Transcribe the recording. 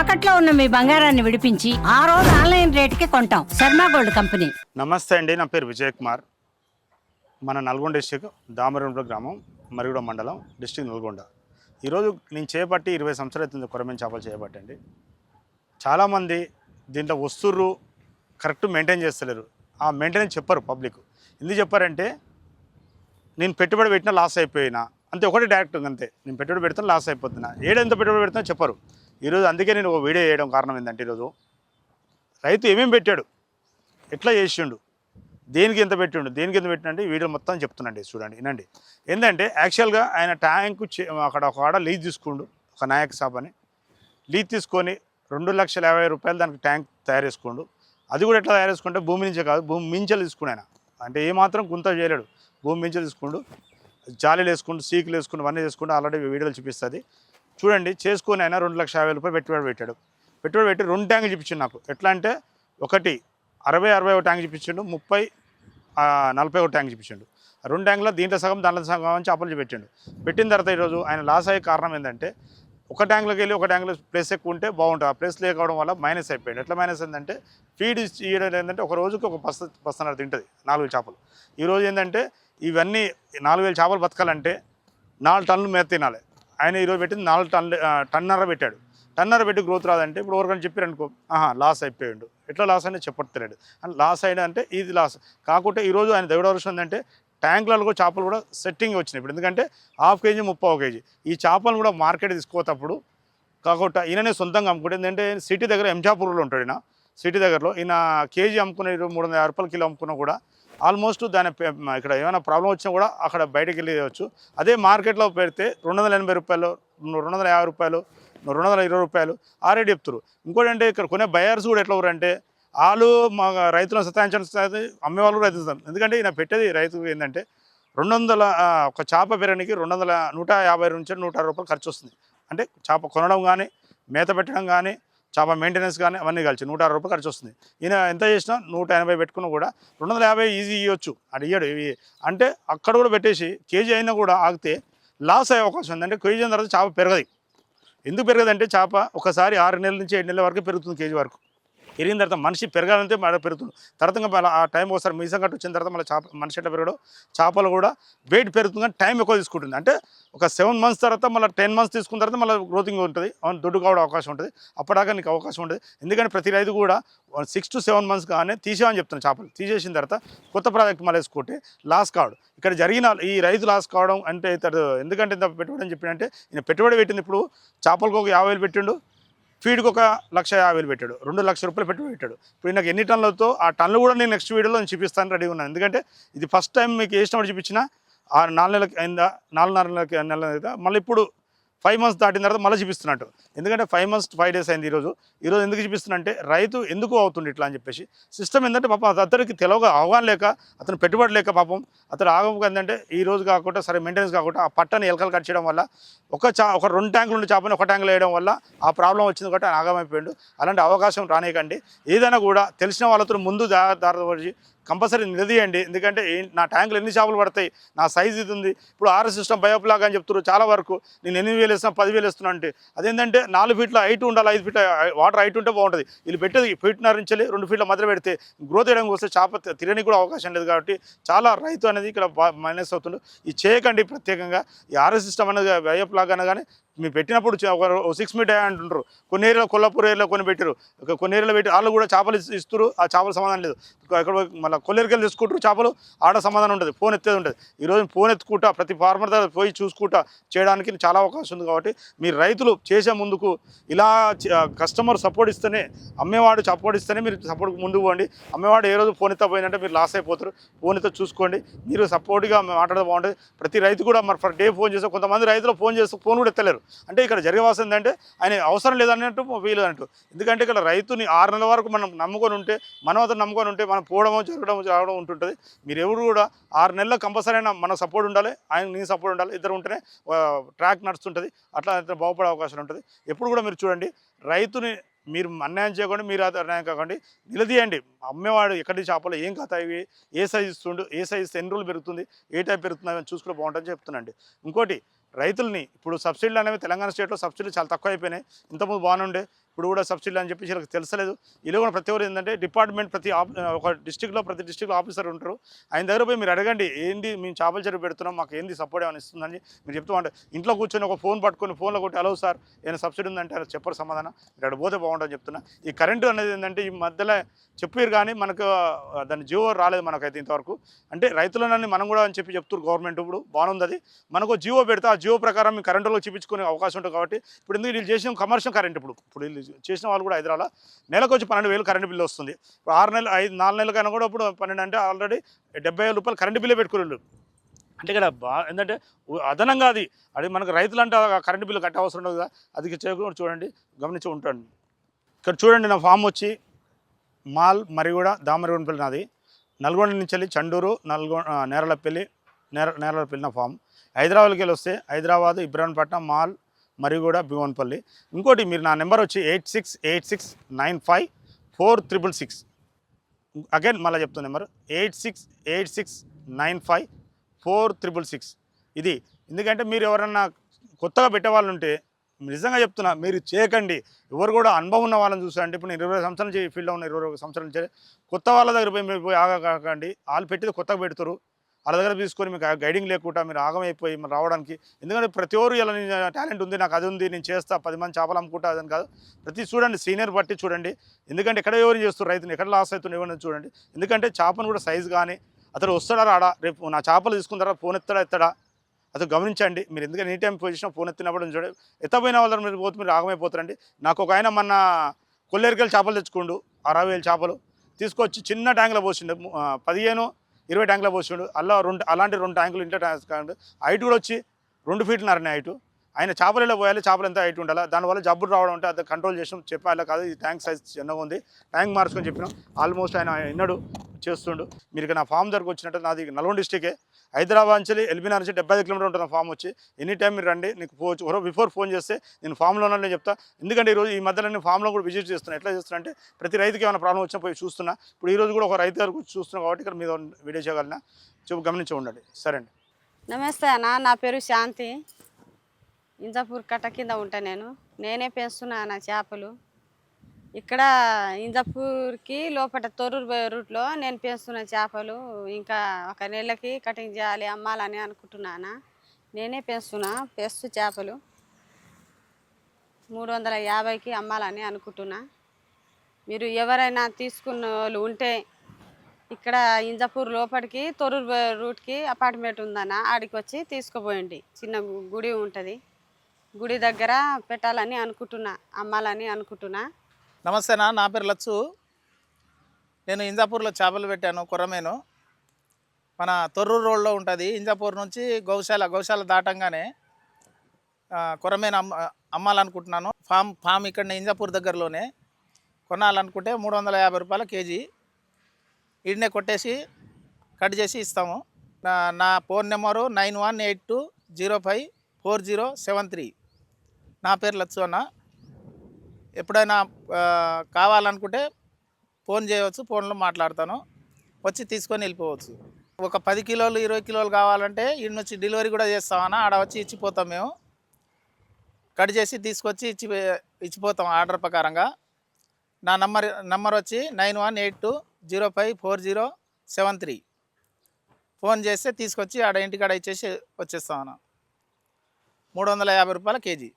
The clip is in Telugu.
తాకట్లో ఉన్న మీ బంగారాన్ని విడిపించి ఆ రోజు ఆన్లైన్ రేటుకి కొంటాం. Sharma gold company. నమస్తే అండి నా పేరు విజయ్ కుమార్. మన నల్గొండ డిస్టిక్ దామరంలో గ్రామం మరిగూడ మండలం డిస్టిక్ నల్గొండ. ఈరోజు నేను చేపట్టి ఇరవై సంవత్సరాలు అవుతుంది కొరమేన్ చేపలు చేపట్టండి చాలామంది దీంట్లో వస్తుర్రు కరెక్ట్ మెయింటైన్ చేస్తలేరు. ఆ మెయింటెనెన్స్ చెప్పరు పబ్లిక్. ఎందుకు చెప్పారంటే నేను పెట్టుబడి పెట్టినా లాస్ అయిపోయినా. అంతే ఒకటి డైరెక్ట్ అంతే నేను పెట్టుబడి పెడతాను లాస్ అయిపోతున్నా. ఏడెంత పెట్టుబడి పెడతానో చెప్పరు. ఈరోజు అందుకే నేను ఒక వీడియో చేయడం కారణం ఏంటంటే ఈరోజు రైతు ఏమేమి పెట్టాడు? ఎట్లా చేసిండు? దేనికి ఎంత పెట్టిండు? దేనికి ఎంత పెట్టినంటే వీడియో మొత్తం చెప్తున్నాండి చూడండి వినండి. ఏంటంటే యాక్చువల్గా ఆయన ట్యాంకు చే- అక్కడ ఒక ఆడ లీజ్ తీసుకుండు ఒక నాయక్ షాప్ అని లీజ్ తీసుకొని రెండు లక్షల యాభై రూపాయలు దానికి ట్యాంక్ తయారు చేసుకోండు. అది కూడా ఎట్లా తయారు చేసుకుంటే భూమి నుంచే కాదు భూమి మించలు తీసుకుని ఆయన. అంటే ఏమాత్రం గుంత చేయలేడు. భూమి మించలు తీసుకుండు జాలీలు వేసుకుంటూ సీకులు వేసుకుంటూ అన్నీ చేసుకుంటూ ఆల్రెడీ వీడియోలు చూపిస్తుంది. చూడండి చేసుకొని ఆయన రెండు లక్షల యాభై రూపాయలు పెట్టుబడి పెట్టాడు. పెట్టుబడి పెట్టి రెండు ట్యాంక్ చూపించిండు నాకు. ఎట్లా అంటే ఒకటి అరవై అరవై ఒక ట్యాంక్ చూపించిండు ముప్పై నలభై ఒక ట్యాంక్ చూపించిండు. ఆ రెండు ట్యాంకులో దీంట్లో సగం దాంట్లో సగం అని చేపలు పెట్టిండు. పెట్టిన తర్వాత ఈరోజు ఆయన లాస్ అయ్యే కారణం ఏంటంటే ఒక ట్యాంక్లోకి వెళ్ళి ఒక ట్యాంక్లో ప్లేస్ ఎక్కువ ఉంటే బాగుంటుంది. ఆ ప్లేస్ లేకపోవడం వల్ల మైనస్ అయిపోయాడు ఎట్లా మైనస్ ఏంటంటే ఫీడ్ ఇవ్వడం ఏంటంటే ఒక రోజుకి ఒక బస్త బస్తన్నర తింటుంది నాలుగు చేపలు. ఈరోజు ఏంటంటే ఇవన్నీ నాలుగు వేల చేపలు బతకాలంటే నాలుగు టన్నులు మేత తినాలి. ఆయన ఈరోజు పెట్టింది నాలుగు టన్ టన్నర పెట్టాడు. టన్నర పెట్టి గ్రోత్ రాదంటే ఇప్పుడు ఎవరికైనా చెప్పారు అనుకో ఆహా లాస్ అయిపోయాడు. ఎట్లా లాస్ అయినా చెప్పట్లేడు లాస్ అయినా అంటే ఇది లాస్ కాకుంటే ఈరోజు ఆయన దేవుడు వర్షం ఏంటంటే ట్యాంకులలో కూడా చేపలు కూడా సెట్టింగ్ వచ్చినాయి ఇప్పుడు. ఎందుకంటే హాఫ్ కేజీ ముప్పై కేజీ. ఈ చేపలను కూడా మార్కెట్ తీసుకోతప్పుడు కాకుండా ఈయననే సొంతంగా అమ్ముకుంటే ఏంటంటే సిటీ దగ్గర ఎంజాపూర్లో ఉంటాడు ఈయన. సిటీ దగ్గరలో ఈయన కేజీ అమ్ముకునే ఇరవై మూడు వందల యాభై రూపాయల కిలో అమ్ముకున్నా కూడా ఆల్మోస్ట్ దాని ఇక్కడ ఏమైనా ప్రాబ్లం వచ్చినా కూడా అక్కడ బయటకు వెళ్ళవచ్చు అదే మార్కెట్లో పెడితే రెండు వందల ఎనభై రూపాయలు రెండు వందల యాభై రూపాయలు రెండు వందల ఇరవై రూపాయలు ఆ రేట్ చెప్తారు ఇంకోటి అంటే ఇక్కడ కొనే బయర్స్ కూడా ఎట్లా అంటే వాళ్ళు మా రైతులను సతాయించడం అమ్మేవాళ్ళు కూడా రైతు ఎందుకంటే ఈయన పెట్టేది రైతుకు ఏంటంటే రెండు వందల ఒక చేప పెరగడానికి రెండు వందల నూట యాభై నుంచి నూట రూపాయలు ఖర్చు వస్తుంది. అంటే చేప కొనడం కానీ మేత పెట్టడం కానీ చేప మెయింటెనెన్స్ కానీ అవన్నీ కలిసి నూట అరవై రూపాయలు ఖర్చు వస్తుంది ఈయన ఎంత చేసినా నూట ఎనభై పెట్టుకున్నా కూడా రెండు వందల యాభై ఈజీ ఇవ్వచ్చు అది ఇయ్యడు. ఇవి అంటే అక్కడ కూడా పెట్టేసి కేజీ అయినా కూడా ఆగితే లాస్ అయ్యే అవకాశం ఉంది. అంటే కేజీ అయిన తర్వాత చేప పెరగదు. ఎందుకు పెరగదంటే చేప ఒకసారి ఆరు నెలల నుంచి ఏడు నెలల వరకు పెరుగుతుంది కేజీ వరకు. పెరిగిన తర్వాత మనిషి పెరగాలంటే మళ్ళీ పెరుగుతుంది. తర్వాత ఇంకా ఆ టైం ఒకసారి మీసం కట్టు వచ్చిన తర్వాత మళ్ళీ చేప మనిషి ఎట్లా పెరగడం? చేపలు కూడా వెయిట్ పెరుగుతుంది కానీ టైం ఎక్కువ తీసుకుంటుంది. అంటే ఒక సెవెన్ మంత్స్ తర్వాత మళ్ళీ టెన్ మంత్స్ తీసుకున్న తర్వాత మళ్ళీ గ్రోతింగ్ ఉంటుంది. అవును దొడ్డు కావడం అవకాశం ఉంటుంది. అప్పటిదాకా నీకు అవకాశం ఉంటుంది ఎందుకంటే ప్రతి రైతు కూడా సిక్స్ టు సెవెన్ మంత్స్ కానీ తీసేయమని చెప్తున్నాను చేపలు. తీసేసిన తర్వాత కొత్త ప్రాజెక్ట్ మళ్ళీ వేసుకుంటే లాస్ కావడం. ఇక్కడ జరిగిన ఈ రైతు లాస్ కావడం అంటే ఇతడు ఎందుకంటే ఇంత పెట్టుబడి అని చెప్పిందంటే ఈయన పెట్టుబడి పెట్టింది ఇప్పుడు చేపలకు ఒక యాభై వేలు పెట్టిండు. ఫీడ్కి ఒక లక్ష యాభై వేలు పెట్టాడు. రెండు లక్షల రూపాయలు పెట్టి పెట్టాడు. ఇప్పుడు నాకు ఎన్ని టన్నులతో ఆ టన్నులు కూడా నేను నెక్స్ట్ వీడియోలో నేను చూపిస్తాను రెడీ ఉన్నాను. ఎందుకంటే ఇది ఫస్ట్ టైం మీకు ఏ ఇష్టం చూపించినా ఆ నాలుగు నెలలకి అయిందా నాలుగున్నర నెలలకి నెల మళ్ళీ ఇప్పుడు ఫైవ్ మంత్స్ దాటిన తర్వాత మళ్ళీ చూపిస్తున్నట్టు. ఎందుకంటే ఫైవ్ మంత్స్ ఫైవ్ డేస్ అయింది ఈరోజు. ఈరోజు ఎందుకు చూపిస్తున్నంటే రైతు ఎందుకు అవుతుంది ఇట్లా అని చెప్పేసి. సిస్టమ్ ఏంటంటే పాపం అతనికి తెలియక అవగాహన లేక అతను పెట్టుబడి లేక పాపం అతను ఆగం ఏంటంటే ఈ రోజు కాకుండా సరే మెయింటెనెన్స్ కాకుండా ఆ పట్టని ఎలకలు కట్ చేయడం వల్ల ఒక చా ఒక రెండు ట్యాంకులు ఉండే చేపని ఒక ట్యాంకులు వేయడం వల్ల ఆ ప్రాబ్లం వచ్చింది కాబట్టి ఆయన ఆగమైపోయాడు. అలాంటి అవకాశం రానియకండి. ఏదైనా కూడా తెలిసిన వాళ్ళతో ముందు దారి కంపల్సరీ నిలదీయండి. ఎందుకంటే నా ట్యాంకులు ఎన్ని చేపలు పడతాయి నా సైజ్ ఇది ఉంది. ఇప్పుడు ఆర్ఎస్ సిస్టమ్ బయోప్ లాగా అని చెప్తున్నారు చాలా వరకు. నేను ఎనిమిది వేలు వేస్తున్నా పదివేలు వేస్తున్నా అంటే అదేంటంటే నాలుగు ఫీట్ల హైట్ ఉండాలి ఐదు ఫీట్ల వాటర్ హైట్ ఉంటే బాగుంటుంది. వీళ్ళు పెట్టేది ఫీట్నర నుంచి రెండు ఫీట్ల మధ్య పెడితే గ్రోత్ చేయడానికి వస్తే చేప తిరగడానికి కూడా అవకాశం లేదు కాబట్టి చాలా రైతు అనేది ఇక్కడ మైనస్ అవుతుండు. ఇది చేయకండి ప్రత్యేకంగా. ఈ ఆర్ఎస్ సిస్టమ్ అనేది బయోప్ లాగా మీరు పెట్టినప్పుడు ఒక సిక్స్ మీట్ అంటుంటారు కొన్ని ఏరియాలో కొల్లాపూర్ ఏరియాలో కొన్ని పెట్టారు కొన్ని ఏరియాలో పెట్టి వాళ్ళు కూడా చేపలు ఇస్తారు ఆ చేపల సమాధానం లేదు. ఎక్కడ మళ్ళీ కొల్లేరికెళ్ళి తీసుకుంటారు చేపలు ఆడ సమాధానం ఉంటుంది ఫోన్ ఎత్తేది ఉంటుంది ఈరోజు ఫోన్ ఎత్తుకుంటా ప్రతి ఫార్మర్ దగ్గర పోయి చూసుకుంటా చేయడానికి చాలా అవకాశం ఉంది కాబట్టి మీరు రైతులు చేసే ముందుకు ఇలా కస్టమర్ సపోర్ట్ ఇస్తేనే అమ్మేవాడు సపోర్ట్ ఇస్తేనే మీరు సపోర్ట్ ముందుకు పోండి. అమ్మేవాడు ఏ రోజు ఫోన్ ఎత్తపోయిందంటే మీరు లాస్ అయిపోతారు. ఫోన్ ఎత్త చూసుకోండి. మీరు సపోర్ట్గా మాట్లాడడం బాగుంటుంది. ప్రతి రైతు కూడా మరి ఫర్ డే ఫోన్ చేస్తే కొంతమంది రైతులు ఫోన్ చేస్తే ఫోన్ కూడా ఎత్తలేరు. అంటే ఇక్కడ జరగవలసింది ఏంటంటే ఆయన అవసరం లేదన్నట్టు వీలు అన్నట్టు ఎందుకంటే ఇక్కడ రైతుని ఆరు నెలల వరకు మనం నమ్ముకొని ఉంటే మనం అతను నమ్ముకొని ఉంటే మనం పోవడము జరగడం రావడం ఉంటుంటుంది. మీరు ఎవరు కూడా ఆరు నెలల కంపల్సరీ మన సపోర్ట్ ఉండాలి ఆయన నీ సపోర్ట్ ఉండాలి ఇద్దరు ఉంటేనే ట్రాక్ నడుస్తుంటుంది. అట్లా అయితే బాగుపడే అవకాశం ఉంటుంది. ఎప్పుడు కూడా మీరు చూడండి రైతుని మీరు అన్యాయం చేయకుండా మీరు అన్యాయం కాకండి నిలదీయండి. అమ్మేవాడు ఎక్కడి చేపలు ఏం కథ ఇవి ఏ సైజ్ ఇస్తుండు ఏ సైజ్ ఎన్ని రోజులు పెరుగుతుంది ఏ టైప్ పెరుగుతుంది అని చూసుకుంటే బాగుంటుందని చెప్తున్నాండి ఇంకోటి రైతుల్ని ఇప్పుడు సబ్సిడీలు అనేవి తెలంగాణ స్టేట్లో సబ్సిడీలు చాలా తక్కువ అయిపోయినాయి ఇంతకుముందు బాగానే ఉండే. ఇప్పుడు కూడా సబ్సిడీ అని చెప్పేసి వీళ్ళకి తెలుసలేదు. ఇలా కూడా ప్రతి ఒక్కరు ఏంటంటే డిపార్ట్మెంట్ ప్రతి ఒక డిస్టిక్లో ప్రతి డిస్టిక్లో ఆఫీసర్ ఉంటారు. ఆయన దగ్గర పోయి మీరు అడగండి ఏంది మేము చేపల చెరువు పెడుతున్నాం మాకు ఏంది సపోర్ట్ ఏమైనా ఇస్తుందని మీరు చెప్తూ అంటే ఇంట్లో కూర్చొని ఒక ఫోన్ పట్టుకొని ఫోన్లో కొట్టి హలో సార్ ఏమైనా సబ్సిడీ ఉందంటే చెప్పరు సమాధానం. మీరు అక్కడ పోతే బాగుంటుందని చెప్తున్నా. ఈ కరెంటు అనేది ఏంటంటే ఈ మధ్యలో చెప్పారు కానీ మనకు దాని జీవో రాలేదు మనకైతే ఇంతవరకు. అంటే రైతులనని మనం కూడా అని చెప్పి చెప్తున్నారు గవర్నమెంట్ ఇప్పుడు బాగుంది అది. మనకు జియో పెడితే ఆ జియో ప్రకారం మీ కరెంటులో చూపించుకునే అవకాశం ఉంటుంది కాబట్టి ఇప్పుడు ఎందుకు వీళ్ళు చేసిన కమర్షియల్ కరెంట్ ఇప్పుడు? ఇప్పుడు బిల్లు చేసిన వాళ్ళు కూడా హైదరాబాద్ నెలకు వచ్చి పన్నెండు వేలు కరెంట్ బిల్లు వస్తుంది. ఆరు నెలలు ఐదు నాలుగు నెలలకైనా కూడా ఇప్పుడు పన్నెండు అంటే ఆల్రెడీ డెబ్బై వేల రూపాయలు కరెంట్ బిల్లే పెట్టుకున్నారు అంటే ఇక్కడ బా ఏంటంటే అదనంగా అది అది మనకు రైతులు అంటే కరెంటు బిల్లు కట్ట అవసరం ఉండదు కదా. అది చేయకుండా చూడండి గమనించి ఉంటాను. ఇక్కడ చూడండి నా ఫామ్ వచ్చి మాల్ మరిగూడ దామరగొండపల్లి నాది. నల్గొండ నుంచి వెళ్ళి చండూరు నల్గొండ నేరలపల్లి నేర నేరలపల్లి నా ఫామ్. హైదరాబాద్కి వెళ్ళి వస్తే హైదరాబాద్ ఇబ్రాహీంపట్నం మాల్ మరిగూడ భీమన్పల్లి ఇంకోటి మీరు నా నెంబర్ వచ్చి eight six eight six nine five four triple six. Again మళ్ళీ చెప్తాను number eight six eight six nine five four triple six. ఇది ఎందుకంటే మీరు ఎవరన్నా కొత్తగా పెట్టేవాళ్ళు ఉంటే నిజంగా చెప్తున్నా మీరు చేయకండి. ఎవరు కూడా అనుభవం ఉన్న వాళ్ళని చూసారంటే ఇప్పుడు నేను ఇరవై సంవత్సరాల నుంచి ఫీల్డ్లో ఉన్న ఇరవై సంవత్సరాల నుంచి కొత్త వాళ్ళ దగ్గర పోయి మీరు పోయి ఆగకండి. వాళ్ళు పెట్టేది కొత్తగా పెడతారు వాళ్ళ దగ్గర తీసుకొని మీకు గైడింగ్ లేకుండా మీరు ఆగమైపోయి మరి రావడానికి. ఎందుకంటే ప్రతి ఒరు ఇలా టాలెంట్ ఉంది నాకు అది ఉంది నేను చేస్తా పది మంది చేపలు అమ్ముకుంటా అదని కాదు. ప్రతి చూడండి సీనియర్ బట్టి చూడండి. ఎందుకంటే ఎక్కడ ఎవరు చేస్తారు రైతుని ఎక్కడ లాస్ అవుతుంది ఎవరిని చూడండి. ఎందుకంటే చేపను కూడా సైజు కానీ అతడు వస్తాడా రాడా? రేపు నా చేపలు తీసుకున్న తర్వాత ఫోన్ ఎత్తాడా ఎత్తాడా? అది గమనించండి. మీరు ఎందుకంటే ఎనీ టైం పొజిషన్ ఫోన్ ఎత్తినప్పుడు చూడండి. ఎత్తపోయిన వాళ్ళు మీరు పోతే మీరు ఆగమైపోతారండి. నాకు ఒక ఆయన మొన్న కొల్లేరికెళ్ళి చేపలు తెచ్చుకోండు అరవై వేలు చేపలు తీసుకొచ్చి చిన్న ట్యాంక్లో పోసిండు. పదిహేను ఇరవై ట్యాంకులో పోసిండు అలా రెండు అలాంటి రెండు ట్యాంకులు ఇంటర్ ట్యాంక్ హైట్ కూడా వచ్చి రెండు ఫీట్లు ఫీట్లున్నారని హైటు. ఆయన చేపలలో పోయాలి చేపలు ఎంత హైట్ ఉండాలి? దానివల్ల జబ్బులు రావడం అంటే అది కంట్రోల్ చేసినాం. చెప్పాలి కాదు ఈ ట్యాంక్ సైజ్ చిన్నగా ఉంది. ట్యాంక్ మార్చుకొని చెప్పినాం. ఆల్మోస్ట్ ఆయన విన్నాడు చేస్తుండు. మీరు నా ఫామ్ దగ్గరకు వచ్చినట్టు నాది నల్గొండ డిస్టికే హైదరాబాద్ నుంచి ఎల్బీనగర్ నుంచి డెబ్బై ఐదు కిలోమీటర్ ఉంటుంది ఫామ్ వచ్చి. ఎనీ టైం మీరు రండి నీకు పోవచ్చు బిఫోర్ ఫోన్ చేస్తే నేను ఫామ్లో నేను చెప్తా. ఎందుకంటే ఈరోజు ఈ మధ్యలో నేను ఫామ్లో కూడా విజిట్ చేస్తున్నా. ఎట్లా చేస్తున్నా అంటే ప్రతి రైతుకి ఏమైనా ప్రాబ్లం వచ్చినా పోయి చూస్తున్నా. ఇప్పుడు ఈ రోజు కూడా ఒక రైతు గారు కూర్చొని చూస్తున్నా కాబట్టి ఇక్కడ మీద వీడియో చేయగలనా చెప్పు గమనించి ఉండండి. సరే అండి. నమస్తే అన్న నా పేరు శాంతి. ఇంజాపూర్ కట్ట కింద ఉంటా నేను. నేనే పెంచుతున్నా నా చేపలు. ఇక్కడ ఇంజాపూర్కి లోపల తొర్రూరు పోయే రూట్లో నేను పెంచుతున్న చేపలు ఇంకా ఒక నెలకి కటింగ్ చేయాలి అమ్మాలని అనుకుంటున్నానా? నేనే పెంచుతున్నా పెంచు చేపలు. మూడు వందల యాభైకి అమ్మాలని అనుకుంటున్నా. మీరు ఎవరైనా తీసుకున్న వాళ్ళు ఉంటే ఇక్కడ ఇంజపూర్ లోపలికి తొర్రూరు రూట్కి అపార్ట్మెంట్ ఉందన్న ఆడికి వచ్చి తీసుకుపోయండి. చిన్న గుడి ఉంటుంది. గుడి దగ్గర పెట్టాలని అనుకుంటున్నా అమ్మాలని అనుకుంటున్నా. నమస్తేనా నా పేరు లచ్చు. నేను ఇంజాపూర్లో చేపలు పెట్టాను కొర్రమేను మన తొర్రూరు రోడ్లో ఉంటుంది. ఇంజాపూర్ నుంచి గౌశాల గౌశాల దాటంగానే కొరమేను అమ్మ అమ్మాలనుకుంటున్నాను. ఫామ్ ఫామ్ ఇక్కడ ఇంజాపూర్ దగ్గరలోనే. కొనాలనుకుంటే మూడు వందల యాభై రూపాయల కేజీ. ఈడనే కొట్టేసి కట్ చేసి ఇస్తాము. నా నా phone number nine one eight two zero five four zero seven three. నా పేరు లచ్చు అన్న. ఎప్పుడైనా కావాలనుకుంటే ఫోన్ చేయవచ్చు ఫోన్లో మాట్లాడతాను. వచ్చి తీసుకొని వెళ్ళిపోవచ్చు. ఒక పది కిలోలు ఇరవై కిలోలు కావాలంటే ఇడి నుంచి డెలివరీ కూడా చేస్తామన్నా ఆడ వచ్చి ఇచ్చిపోతాం మేము. కట్ చేసి తీసుకొచ్చి ఇచ్చి ఇచ్చిపోతాం ఆర్డర్ ప్రకారంగా. నా నంబర్ నంబర్ వచ్చి nine one eight two zero five four zero seven three. Phone చేస్తే తీసుకొచ్చి ఆడ ఇంటికాడ ఇచ్చేసి వచ్చేస్తామన్నా. మూడు వందల యాభై రూపాయల కేజీ.